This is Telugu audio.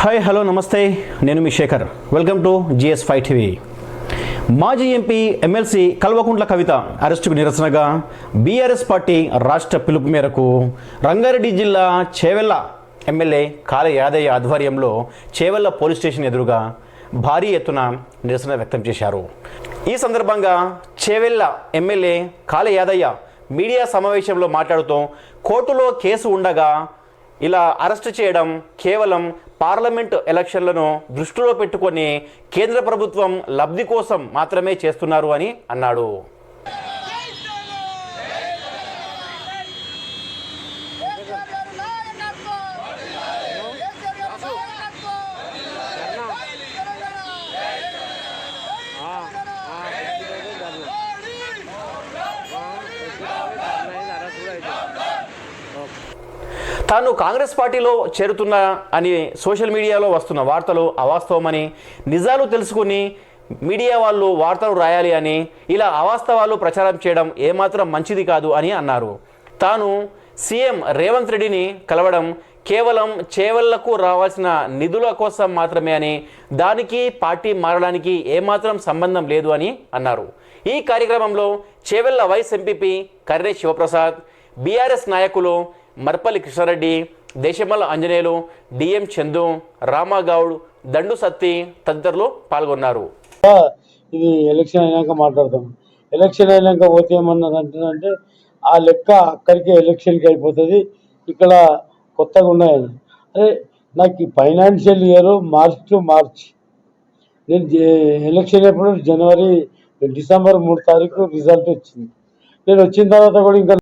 హాయ్ హలో నమస్తే. నేను మీ Shekhar. Welcome to GS five TV మాజీ ఎంపీ ఎమ్మెల్సీ కల్వకుంట్ల కవిత అరెస్టుకు నిరసనగా బీఆర్ఎస్ పార్టీ రాష్ట్ర పిలుపు మేరకు రంగారెడ్డి జిల్లా చేవెళ్ళ ఎమ్మెల్యే కాళ యాదయ్య ఆధ్వర్యంలో చేవెళ్ళ పోలీస్ స్టేషన్ ఎదురుగా భారీ ఎత్తున నిరసన వ్యక్తం చేశారు. ఈ సందర్భంగా చేవెళ్ళ ఎమ్మెల్యే కాళ యాదయ్య మీడియా సమావేశంలో మాట్లాడుతూ కోర్టులో కేసు ఉండగా ఇలా అరెస్ట్ చేయడం కేవలం పార్లమెంట్ ఎలక్షన్లను దృష్టిలో పెట్టుకొని కేంద్ర ప్రభుత్వం లబ్ధి కోసం మాత్రమే చేస్తున్నారు అని అన్నాడు. తాను కాంగ్రెస్ పార్టీలో చేరుతున్నా అని సోషల్ మీడియాలో వస్తున్న వార్తలు అవాస్తవమని నిజాలు తెలుసుకుని మీడియా వాళ్ళు వార్తలు రాయాలి అని ఇలా అవాస్తవాలు ప్రచారం చేయడం ఏమాత్రం మంచిది కాదు అని అన్నారు. తాను సీఎం రేవంత్ రెడ్డిని కలవడం కేవలం చేవళ్ళకు రావాల్సిన నిధుల కోసం మాత్రమే అని దానికి పార్టీ మారడానికి ఏమాత్రం సంబంధం లేదు అని అన్నారు. ఈ కార్యక్రమంలో Chevella vice MPP Karre Sivaprasad BRS నాయకులు మర్పల్లి కృష్ణారెడ్డి దేశమల్ల ఆంజనేయులు డిఎం చందు రామాగౌడ్ దండు సత్తి తదితరులు పాల్గొన్నారు. ఇది ఎలక్షన్ అయినాక మాట్లాడతాం. ఎలక్షన్ అయినాక పోతే ఏమన్నది అంటే ఆ లెక్క అక్కడికే ఎలక్షన్కి అయిపోతుంది ఇక్కడ కొత్తగా ఉన్నాయని అరే నాకు financial year March to March. నేను ఎలక్షన్ అయినప్పుడు జనవరి డిసెంబర్ మూడు తారీఖు రిజల్ట్ వచ్చింది. నేను వచ్చిన తర్వాత కూడా ఇంకా